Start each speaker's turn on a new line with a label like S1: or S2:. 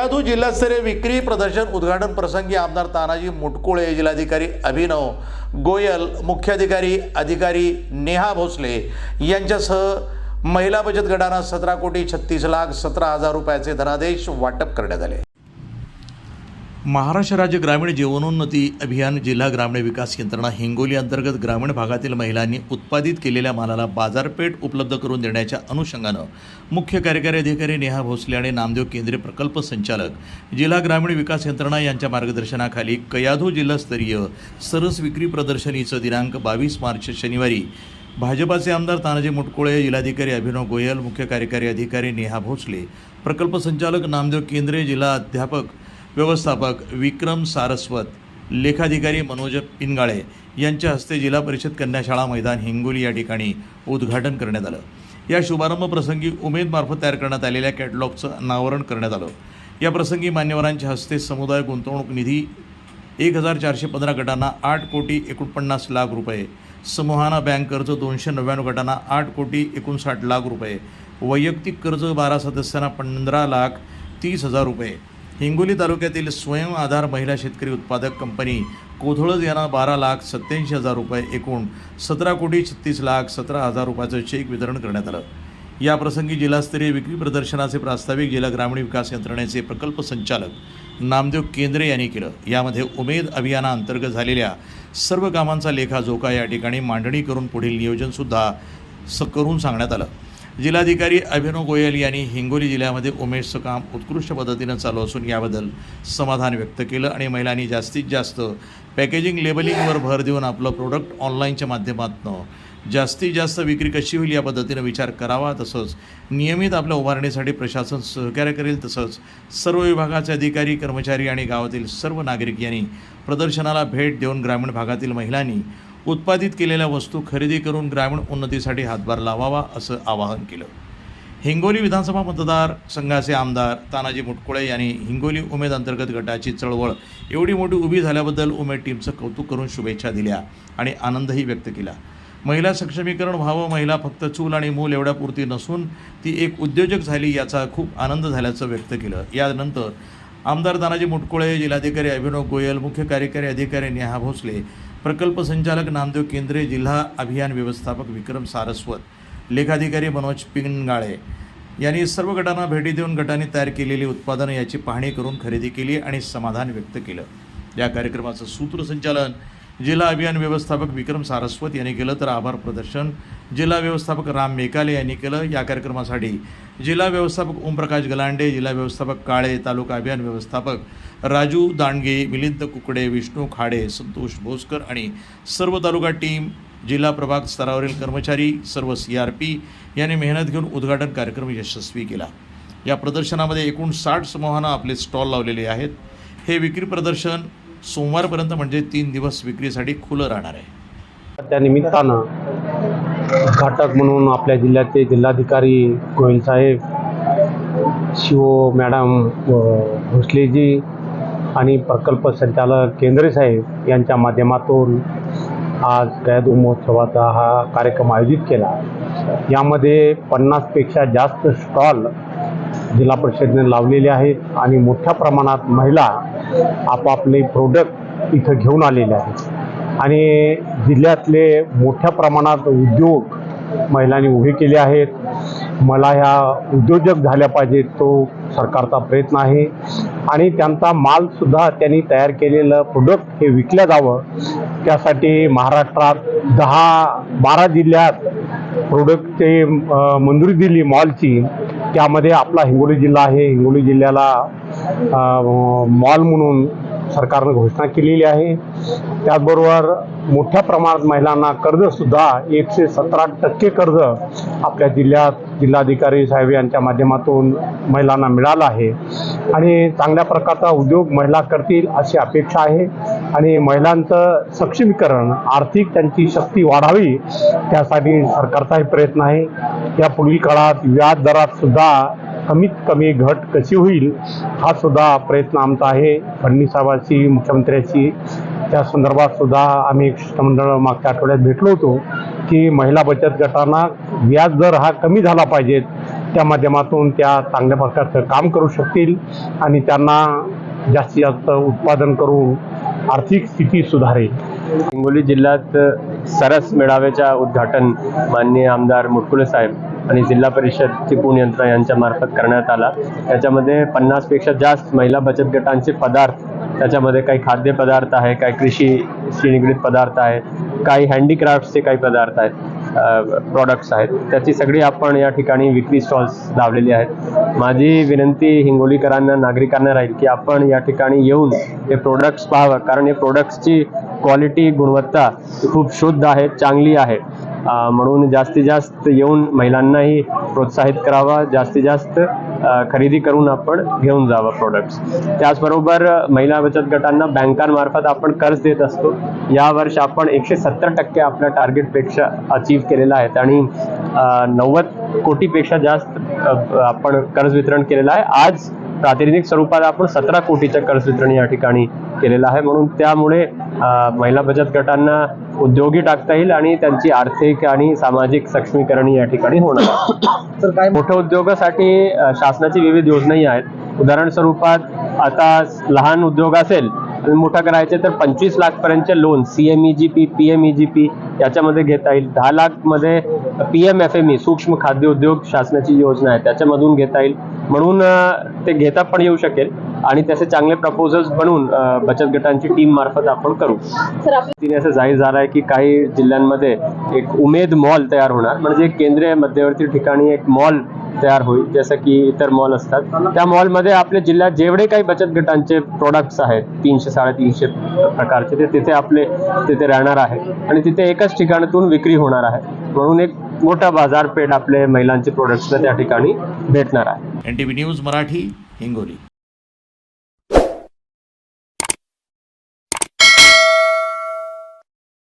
S1: कयाधू जिल्हास्तरीय विक्री प्रदर्शन उद्घाटन प्रसंगी आमदार तानाजी मुटकुळे जिल्हाधिकारी अभिनव गोयल मुख्याधिकारी अधिकारी नेहा भोसले यांच्यासह महिला बचत गटांना सतरा कोटी छत्तीस लाख सतरा हजार रुपयाचे धनादेश वाटप करण्यात आले. महाराष्ट्र राज्य ग्रामीण जीवनोन्नती अभियान जिल्हा ग्रामीण विकास यंत्रणा हिंगोली अंतर्गत ग्रामीण भागातील महिलांनी उत्पादित केलेल्या मालाला बाजारपेठ उपलब्ध करून देण्याच्या अनुषंगानं मुख्य कार्यकारी अधिकारी नेहा भोसले आणि नामदेव केंद्रीय प्रकल्प संचालक जिल्हा ग्रामीण विकास यंत्रणा यांच्या मार्गदर्शनाखाली कयाधू जिल्हास्तरीय सरस विक्री प्रदर्शनीचं दिनांक बावीस मार्च शनिवारी भाजपाचे आमदार तानाजी मुटकुळे जिल्हाधिकारी अभिनव गोयल मुख्य कार्यकारी अधिकारी नेहा भोसले प्रकल्प संचालक नामदेव केंद्रे जिल्हा अध्यापक व्यवस्थापक विक्रम सारस्वत लेखाधिकारी मनोज पिनगाळे यांच्या हस्ते जिल्हा परिषद कन्याशाळा मैदान हिंगोली या ठिकाणी उद्घाटन करण्यात आलं. या शुभारंभ प्रसंगी उमेदमार्फत तयार करण्यात आलेल्या कॅटलॉगचं अनावरण करण्यात आलं. या प्रसंगी मान्यवरांच्या हस्ते समुदाय गुंतवणूक निधी एक हजार चारशे पंधरा गटांना आठ कोटी एकोणपन्नास लाख रुपये समूहाना बँक कर्ज दोनशे नव्याण्णव गटांना आठ कोटी एकोणसाठ लाख रुपये वैयक्तिक कर्ज बारा सदस्यांना पंधरा लाख तीस हजार रुपये हिंगोली तालुक्यातील स्वयं आधार महिला शेतकरी उत्पादक कंपनी कोथळज यांना बारा लाख सत्याऐंशी हजार रुपये एकूण सतरा कोटी छत्तीस लाख सतरा हजार रुपयाचं चेक वितरण करण्यात आलं. याप्रसंगी जिल्हास्तरीय विक्री प्रदर्शनाचे प्रास्ताविक जिल्हा ग्रामीण विकास यंत्रणेचे प्रकल्प संचालक नामदेव केंद्रे यांनी केलं. यामध्ये उमेद अभियानाअंतर्गत झालेल्या सर्व कामांचा लेखाजोखा या ठिकाणी मांडणी करून पुढील नियोजनसुद्धा स करून सांगण्यात आलं. जिल्हाधिकारी अभिनव गोयल यांनी हिंगोली जिल्ह्यामध्ये उमेशचं काम उत्कृष्ट पद्धतीनं चालू असून याबद्दल समाधान व्यक्त केलं आणि महिलांनी जास्तीत जास्त पॅकेजिंग लेबलिंगवर भर देऊन आपलं प्रोडक्ट ऑनलाईनच्या माध्यमातून जास्तीत जास्त विक्री कशी होईल या पद्धतीनं विचार करावा तसंच नियमित आपल्या उभारणीसाठी प्रशासन सहकार्य करेल तसंच सर्व विभागाचे अधिकारी कर्मचारी आणि गावातील सर्व नागरिक यांनी प्रदर्शनाला भेट देऊन ग्रामीण भागातील महिलांनी उत्पादित केलेल्या वस्तू खरेदी करून ग्रामीण उन्नतीसाठी हातभार लावावा असं आवाहन केलं. हिंगोली विधानसभा मतदार संघाचे आमदार तानाजी मुटकुळे यांनी हिंगोली उमेद अंतर्गत गटाची चळवळ एवढी मोठी उभी झाल्याबद्दल उमेद टीमचं कौतुक करून शुभेच्छा दिल्या आणि आनंदही व्यक्त केला. महिला सक्षमीकरण व्हावं महिला फक्त चूल आणि मूल एवढ्यापुरती नसून ती एक उद्योजक झाली याचा खूप आनंद झाल्याचं व्यक्त केलं. यानंतर आमदार तानाजी मुटकुळे जिल्हाधिकारी अभिनव गोयल मुख्य कार्यकारी अधिकारी नेहा भोसले प्रकल्प संचालक नामदेव केंद्रे जिल्हा अभियान व्यवस्थापक विक्रम सारस्वत लेखाधिकारी मनोज पिंगाळे यांनी सर्व गटांना भेटी देऊन गटांनी तयार केलेली उत्पादनं याची पाहणी करून खरेदी केली आणि समाधान व्यक्त केलं. या कार्यक्रमाचं सूत्रसंचालन जिल्हा अभियान व्यवस्थापक विक्रम सारस्वत यांनी केलं तर आभार प्रदर्शन. जिल्हा व्यवस्थापक राम मेकाले यांनी केलं या कार्यक्रमासाठी. जिल्हा व्यवस्थापक ओमप्रकाश गलांडे जिल्हा व्यवस्थापक काळे तालुका अभियान व्यवस्थापक राजू दांडगे मिलिंद कुकडे विष्णू खाडे संतोष भोसकर आणि सर्व तालुका टीम जिल्हा प्रभाग स्तरावरील कर्मचारी सर्व सी आर पी यांनी मेहनत घेऊन उद्घाटन कार्यक्रम यशस्वी केला. या प्रदर्शनामध्ये एकूण साठ समूहानं आपले स्टॉल लावलेले आहेत. हे विक्री प्रदर्शन सोमवारपर्यंत म्हणजे तीन दिवस विक्रीसाठी खुलं राहणार आहे.
S2: त्यानिमित्तानं घाटक म्हणून आपल्या जिल्ह्याचे जिल्हाधिकारी गोयल साहेब शिव मॅडम भोसलेजी आणि प्रकल्प संचालक केंद्रे साहेब यांच्या माध्यमातून आज गैद महोत्सवाचा हा कार्यक्रम आयोजित केला. यामध्ये पन्नासपेक्षा जास्त स्टॉल जिल्हा परिषदेने लावलेले आहेत आणि मोठ्या प्रमाणात महिला आपापले प्रोडक्ट इथं घेऊन आलेले आहेत. आणि जिल्ह्यातले मोठ्या प्रमाणात उद्योग महिलांनी उभे केले आहेत. मला ह्या उद्योजक झाल्या पाहिजेत तो सरकारचा प्रयत्न आहे. आणि त्यांचा मालसुद्धा त्यांनी तयार केलेलं प्रोडक्ट हे विकलं जावं. त्यासाठी महाराष्ट्रात दहा बारा जिल्ह्यात प्रोडक्टचे मंजुरी दिली मॉलची त्यामध्ये आपला हिंगोली जिल्हा आहे. हिंगोली जिल्ह्याला मॉल म्हणून सरकारनं घोषणा केलेली आहे. त्याचबरोबर मोठ्या प्रमाणात महिलांना कर्जसुद्धा एकशे सतरा टक्के कर्ज आपल्या जिल्ह्यात जिल्हाधिकारी साहेब यांच्या माध्यमातून महिलांना मिळालं आहे. आणि चांगल्या प्रकारचा उद्योग महिला करतील अशी अपेक्षा आहे. आणि महिलांचं सक्षमीकरण आर्थिक त्यांची शक्ती वाढावी त्यासाठी सरकारचाही प्रयत्न आहे. या पुढील काळात व्याज दरात सुद्धा कमीत कमी घट कशी होईल हा सुद्धा प्रयत्न आमचा आहे. फडणवीसाहेबांशी मुख्यमंत्र्याची त्या संदर्भात सुद्धा आम्ही एक शिष्टमंडळ मागच्या आठवड्यात भेटलो होतो की महिला बचत गटांना व्याज दर हा कमी झाला पाहिजे. त्या माध्यमातून त्या चांगल्या प्रकारचं काम करू शकतील आणि त्यांना जास्तीत जास्त उत्पादन करून आर्थिक स्थिती सुधारेल.
S3: हिंगोली जिल्ह्यात सरस मेळाव्याच्या उद्घाटन माननीय आमदार मुटकुले साहेब आणि जिल्हा परिषदची पूर्ण यंत्र यांच्यामार्फत करण्यात आला. त्याच्यामध्ये पन्नासपेक्षा जास्त महिला बचत गटांचे पदार्थ त्याच्यामध्ये काही खाद्यपदार्थ आहे काही कृषीशी निगडीत पदार्थ आहेत काही हँडीक्राफ्टचे काही पदार्थ आहेत प्रॉडक्ट्स आहेत. त्याची सगळी आपण या ठिकाणी विक्री स्टॉल्स लावलेली आहेत. माझी विनंती हिंगोलीकरांना नागरिकांना राहील की आपण या ठिकाणी येऊन हे प्रोडक्ट्स पाहावं. कारण हे प्रोडक्ट्सची क्वालिटी गुणवत्ता खूप शुद्ध आहे चांगली आहे. म्हणून जास्तीत जास्त येऊन महिलांनाही प्रोत्साहित करावा जास्तीत जास्त खरेदी करून आपण घेऊन जावं प्रोडक्ट्स त्याचबरोबर महिला बचत गटांना बँकांमार्फत आपण कर्ज देत असतो. या वर्ष आपण एकशे सत्तर टक्के आपल्या टार्गेटपेक्षा अचीव केलेला आहे. आणि नव्वद कोटीपेक्षा जास्त आपण कर्ज वितरण केलेलं आहे. आज प्रातिनिधिक स्वरूपात आपण सतरा कोटीचं कर्ज वितरण या ठिकाणी केलेलं आहे. म्हणून त्यामुळे महिला बचत गटांना उद्योगी टाकता येईल आणि त्यांची आर्थिक आणि सामाजिक सक्षमीकरण या ठिकाणी होणार. आहे.
S4: तर काय
S3: मोठ्या उद्योगासाठी शासनाची विविध योजनाही आहेत. उदाहरण स्वरूपात आता लहान उद्योग असेल मोठा करायचे तर पंचवीस लाख पर्यंतचे loan C M E G P P M E G P याच्यामध्ये घेता येईल. दहा लाखमध्ये P M F M E सूक्ष्म खाद्य उद्योग शासनाची योजना आहे त्याच्यामधून घेता येईल. म्हणून ते घेता पण येऊ शकेल. आणि त्याचे चांगले प्रपोजल्स बनवून बचत गटांची टीम मार्फत आपण करू. तिने असं जाहीर झालं आहे की काही जिल्ह्यांमध्ये एक उमेद मॉल तयार होणार. म्हणजे केंद्रीय मध्यवर्ती ठिकाणी एक मॉल तयार होईल जसं की इतर मॉल असतात. त्या मॉलमध्ये आपल्या जिल्ह्यात जेवढे काही बचत गटांचे प्रोडक्ट्स आहेत तीनशे साडेतीनशे प्रकारचे ते तिथे आपले तिथे राहणार आहे. आणि तिथे एकाच ठिकाणातून विक्री होणार आहे. म्हणून एक मोठा बाजारपेठ आपले महिलांचे प्रोडक्ट्सला त्या ठिकाणी भेटणार आहे.
S1: N T V news Marathi Hingoli.